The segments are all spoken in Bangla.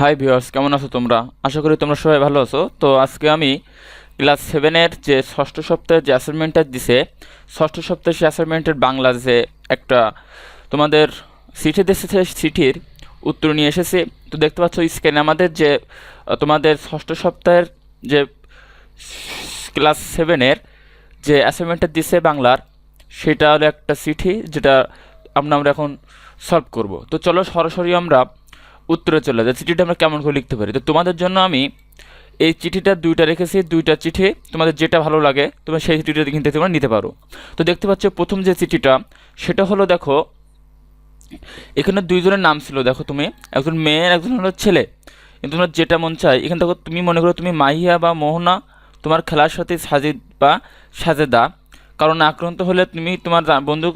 হাই ভিউয়ার্স কেমন আছো তোমরা? আশা করি তোমরা সবাই ভালো আছো। তো আজকে আমি ক্লাস সেভেনের যে ষষ্ঠ সপ্তাহের যে অ্যাসাইনমেন্টটা দিছে, ষষ্ঠ সপ্তাহের সেই অ্যাসাইনমেন্টের বাংলা যে একটা তোমাদের চিঠি দিয়েছে চিঠির উত্তর নিয়ে এসেছি। তো দেখতে পাচ্ছ স্ক্রিনে আমাদের যে তোমাদের ষষ্ঠ সপ্তাহের যে ক্লাস সেভেনের যে অ্যাসাইনমেন্টটা দিছে বাংলার, সেটা হলো একটা চিঠি, যেটা আমরা আমরা এখন সলভ করব। তো চলো সরাসরি আমরা উত্তরে চলে যায়। চিঠিটা আমরা কেমন করে লিখতে পারি? তো তোমাদের জন্য আমি এই চিঠিটা দুইটা রেখেছি, দুইটা চিঠি। তোমাদের যেটা ভালো লাগে, তোমরা সেই চিঠিটা কিন্তু তোমরা নিতে পারো। তো দেখতে পাচ্ছ, প্রথম যে চিঠিটা, সেটা হলো দেখো, এখানে দুইজনের নাম ছিল, দেখো তুমি। একজন মেয়ের একজন হলো ছেলে। কিন্তু তোমার যেটা মন চায়, এখানে দেখো, তুমি মনে করো তুমি মাহিয়া বা মোহনা, তোমার খেলার সাথে সাজিদ বা সাজেদা। কারণ আক্রান্ত হলে তুমি তোমার বন্ধু,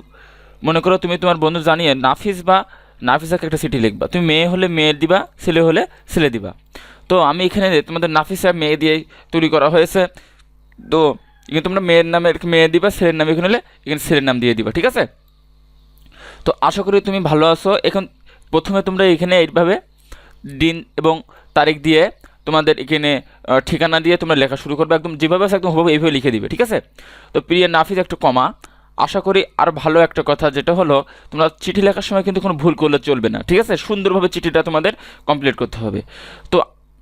মনে করো তুমি তোমার বন্ধু জানিয়ে, নাফিস বা নাফিসাকে একটা চিঠি লিখবা। তুমি মেয়ে হলে মেয়ে দিবা, ছেলে হলে ছেলে দিবা। তো আমি এখানে তোমাদের নাফিসা মেয়ে দিয়ে তৈরি করা হয়েছে, তো এখানে তোমরা মেয়ের নামে মেয়ে দিবা, ছেলের নামে এখানে হলে এখানে ছেলের নাম দিয়ে দিবা, ঠিক আছে? তো আশা করি তুমি ভালো আছো। এখন প্রথমে তোমরা এখানে এইভাবে দিন এবং তারিখ দিয়ে তোমাদের এখানে ঠিকানা দিয়ে তোমরা লেখা শুরু করবে। একদম যেভাবে আছে একদম হুবহু এইভাবে লিখে দিবে, ঠিক আছে? তো প্রিয় নাফিস, একটা কমা। আশা করি আর ভালো একটা কথা যেটা হলো, তোমরা চিঠি লেখার সময় কিন্তু কোনো ভুল করলে চলবে না, ঠিক আছে? সুন্দরভাবে চিঠিটা তোমাদের কমপ্লিট করতে হবে। তো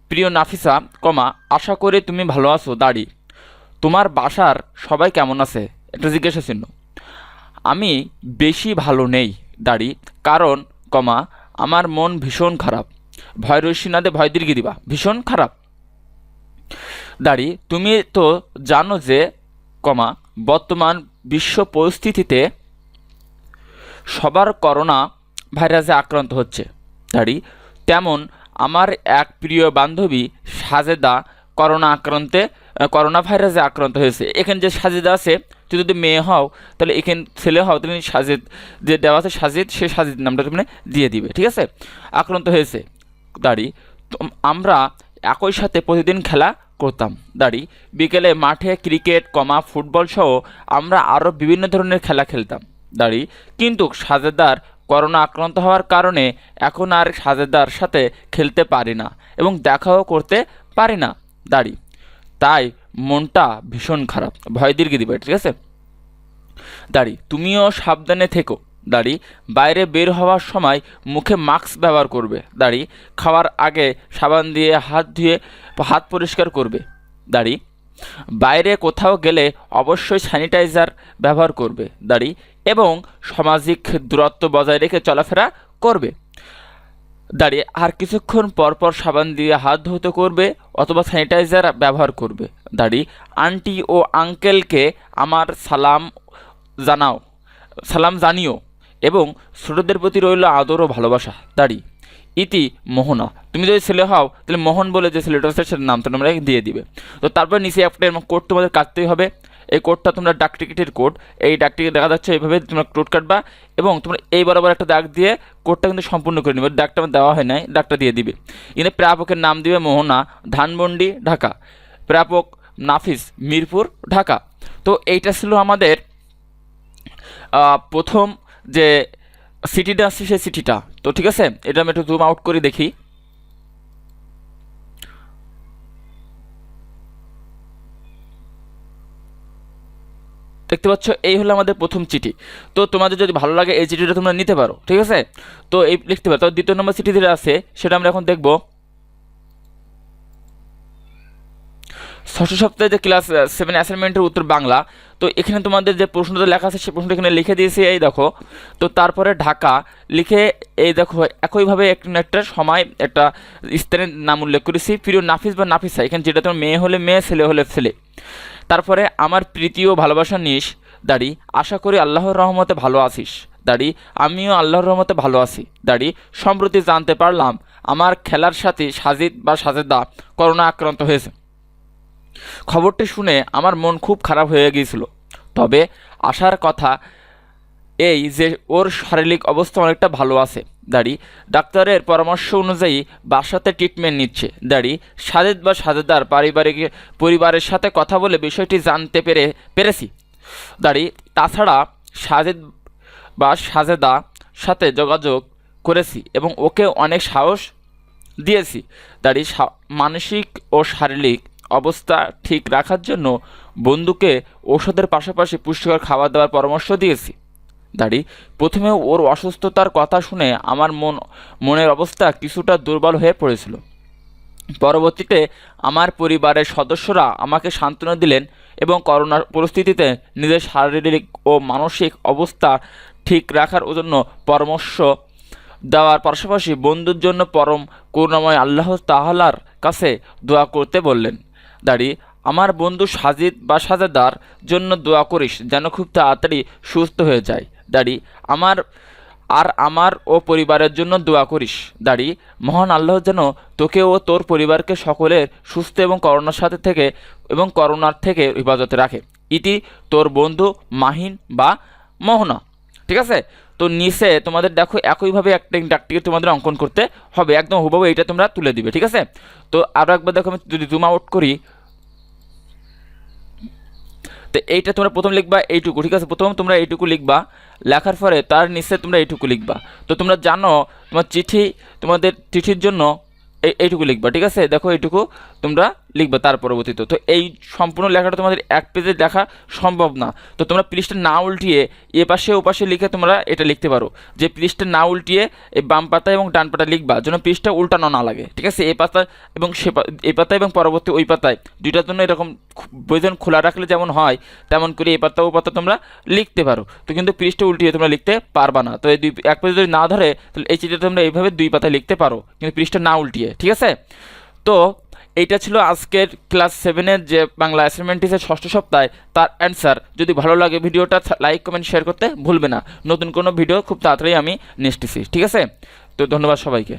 প্রিয় নাফিসা, কমা, আশা করি তুমি ভালো আছো, দাড়ি। তোমার বাসার সবাই কেমন আছে? একটা জিজ্ঞাসা চিহ্ন। আমি বেশি ভালো নেই, দাড়ি। কারণ, কমা, আমার মন ভীষণ খারাপ। ভয় রশ্মি না দে, ভয় দীর্ঘি দিবা। ভীষণ খারাপ। দাড়ি, তুমি তো জানো যে, কমা বর্তমান বিশ্ব পরিস্থিতিতে সবার করোনা ভাইরাসে আক্রান্ত হচ্ছে। দাড়ি তেমন আমার এক প্রিয় বান্ধবী সাজেদা করোনা আক্রান্তে করোনা ভাইরাসে আক্রান্ত হয়েছে। এখানে যে সাজেদা আছে, তুই যদি মেয়ে হও, তাহলে এখানে, ছেলে হও তুমি সাজেদ, যে দেওয়া আছে সাজেদ, সে সাজেদ নামটা তুমি দিয়ে দিবে, ঠিক আছে? আক্রান্ত হয়েছে। দাড়ি আমরা একই সাথে প্রতিদিন খেলা করতাম। দাড়ি, বিকেলে মাঠে ক্রিকেট, কমা, ফুটবল সহ আমরা আরও বিভিন্ন ধরনের খেলা খেলতাম। দাড়ি, কিন্তু সাজেদার করোনা আক্রান্ত হওয়ার কারণে এখন আর সাজেদার সাথে খেলতে পারি না এবং দেখাও করতে পারি না দাড়ি। তাই মনটা ভীষণ খারাপ। ভয় দীর্ঘে দিবে ঠিক আছে? দাড়ি, তুমিও সাবধানে থেকো। দাড়ি, বাইরে বের হওয়ার সময় মুখে মাস্ক ব্যবহার করবে। দাড়ি, খাওয়ার আগে সাবান দিয়ে হাত ধুয়ে হাত পরিষ্কার করবে। দাড়ি, বাইরে কোথাও গেলে অবশ্যই স্যানিটাইজার ব্যবহার করবে। দাড়ি, এবং সামাজিক দূরত্ব বজায় রেখে চলাফেরা করবে। দাঁড়িয়ে আর কিছুক্ষণ পর পর সাবান দিয়ে হাত ধুতে করবে অথবা স্যানিটাইজার ব্যবহার করবে। দাঁড়ি, আন্টি ও আঙ্কেলকে আমার সালাম জানাও। সালাম জানিও। এবং ছোটদের প্রতি রইল আদর ও ভালোবাসা। দাঁড়ি। ইতি মোহনা। তুমি যদি ছেলে হও, তাহলে মোহন বলে যে ছেলেটা আছে সেটার নাম তোমরা দিয়ে দিবে। তো তারপর নিচে একটা এরকম কোড তোমাদের কাটতেই হবে। এই কোডটা তোমরা ডাক টিকিটের কোড এই ডাক টিকিট দেখা যাচ্ছে এইভাবে তোমরা কোড কাটবা এবং তোমরা এই বরাবর একটা দাগ দিয়ে কোডটা কিন্তু সম্পূর্ণ করে নেবে। ডাকটা আমার দেওয়া হয় নাই ডাকটা দিয়ে দিবে। এখানে প্রাপকের নাম দিবে মোহনা, ধানমন্ডি, ঢাকা। প্রাপক নাফিস, মিরপুর, ঢাকা। তো এইটা ছিল আমাদের প্রথম যে সিটিটা আছে সেই সিটিটা। তো ঠিক আছে? এটা আমি একটু জুম আউট করে দেখি। দেখতে পাচ্ছ? এই হলো আমাদের প্রথম চিঠি। তো তোমাদের যদি ভালো লাগে এই চিঠিটা তোমরা নিতে পারো। ঠিক আছে? তো এই লিখতে পারো। তো দ্বিতীয় নম্বর চিঠি যেটা আছে, সেটা আমরা এখন দেখব। ষষ্ঠ সপ্তাহে যে ক্লাস সেভেন অ্যাসাইনমেন্টের উত্তর বাংলা, তো এখানে তোমাদের যে প্রশ্নটা লেখা আছে সেই প্রশ্নটা এখানে লিখে দিয়েছি। এই দেখো, তো তারপরে ঢাকা লিখে, এই দেখো, একইভাবে একটা সময় একটা স্থানের নাম উল্লেখ করেছি, প্রিয় নাফিস বা নাফিসা, এখানে যেটা তোমার মেয়ে হলে মেয়ে, ছেলে হলে ছেলে। তারপরে, আমার প্রীতি ও ভালোবাসা নিস, দাড়ি, আশা করি আল্লাহর রহমতে ভালো আছিস, দাড়ি, আমিও আল্লাহর রহমতে ভালো আছি, দাড়ি, সম্প্রতি জানতে পারলাম, আমার খেলার সাথে সাজিদ বা সাজেদা করোনা আক্রান্ত হয়েছে। খবরটি শুনে আমার মন খুব খারাপ হয়ে গিয়েছিল। তবে আসার কথা এই যে ওর শারীরিক অবস্থা অনেকটা ভালো আছে, দাড়ি। ডাক্তারের পরামর্শ অনুযায়ী বাসাতে ট্রিটমেন্ট নিচ্ছে, দাড়ি। সাজেদ বা সাজেদার পারিবারিক পরিবারের সাথে কথা বলে বিষয়টি জানতে পেরে, পেরেছি। দাড়ি, তাছাড়া সাজেদ বা সাজেদা সাথে যোগাযোগ করেছি এবং ওকে অনেক সাহস দিয়েছি। দাড়ি মানসিক ও শারীরিক অবস্থা ঠিক রাখার জন্য বন্ধুকে ওষুধের পাশাপাশি পুষ্টিকর খাবার দেওয়ার পরামর্শ দিয়েছি। দাঁড়ি, প্রথমে ওর অসুস্থতার কথা শুনে আমার মন, মনের অবস্থা কিছুটা দুর্বল হয়ে পড়েছিল। পরবর্তীতে আমার পরিবারের সদস্যরা আমাকে সান্ত্বনা দিলেন এবং করোনার পরিস্থিতিতে নিজের শারীরিক ও মানসিক অবস্থা ঠিক রাখার জন্য পরামর্শ দেওয়ার পাশাপাশি বন্ধুর জন্য পরম করুণাময় আল্লাহ তাহলার কাছে দোয়া করতে বললেন। দাঁড়ি, আমার বন্ধু সাজিদ বা সাজাদার জন্য দোয়া করিস যেন খুব তাড়াতাড়ি সুস্থ হয়ে যায়। দাঁড়ি, আমার, আর আমার ও পরিবারের জন্য দোয়া করিস। দাঁড়ি, মহান আল্লাহ যেন তোকে ও তোর পরিবারকে সকলের সুস্থ এবং করোনার সাথে থেকে এবং করোনার থেকে হেফাজতে রাখে। ইতি তোর বন্ধু মাহিন বা মোহনা। ঠিক আছে? তো নিচে তোমাদের দেখো একইভাবে একটা ডাকটিকে তোমাদের অঙ্কন করতে হবে। একদম হুবহু এইটা তোমরা তুলে দিবে, ঠিক আছে? তো আরও একবার দেখো, আমি যদি জুম আউট করি, তো এইটা তোমরা প্রথম লিখবা এইটুকু, ঠিক আছে? প্রথম তোমরা এইটুকু লিখবা, লেখার পরে তার নিচে তোমরা এইটুকু লিখবা। তো তোমরা জানো, তোমার চিঠি, তোমাদের চিঠির জন্য এই এইটুকু লিখবা, ঠিক আছে? দেখো এইটুকু তোমরা লিখবা তার পরবর্তীতে। তো এই সম্পূর্ণ লেখাটা তোমাদের এক পেজে লেখা সম্ভব না। তো তোমরা পৃষ্ঠা না উল্টিয়ে এ পাশে ও পাশে লিখে তোমরা এটা লিখতে পারো। যে পৃষ্ঠা না উল্টিয়ে এই বাম পাতা এবং ডান পাতা লিখবা, যেন পৃষ্ঠা উল্টানো না লাগে, ঠিক আছে? এ পাতা এবং সে এই পাতা এবং পরবর্তী ওই পাতায় দুইটার জন্য এরকম প্রয়োজন খোলা রাখলে যেমন হয়, তেমন করে এই পাতা ও পাতা তোমরা লিখতে পারো। তো কিন্তু পৃষ্ঠা উল্টিয়ে তোমরা লিখতে পারবা না। তো এই দুই এক পেজে যদি না ধরে, তাহলে এই চিঠিটা তোমরা এইভাবে দুই পাতায় লিখতে পারো, কিন্তু পৃষ্ঠা না উল্টিয়ে, ঠিক আছে? তো এইটা ছিল আজকের ক্লাস সেভেনের যে বাংলা অ্যাসাইনমেন্ট হিসেবে ষষ্ঠ সপ্তাহে তার অ্যান্সার যদি ভালো লাগে ভিডিওটা লাইক কমেন্ট শেয়ার করতে ভুলবে না। নতুন কোনো ভিডিও খুব তাড়াতাড়ি আমি নিয়ে ঠিক আছে? তো ধন্যবাদ সবাইকে।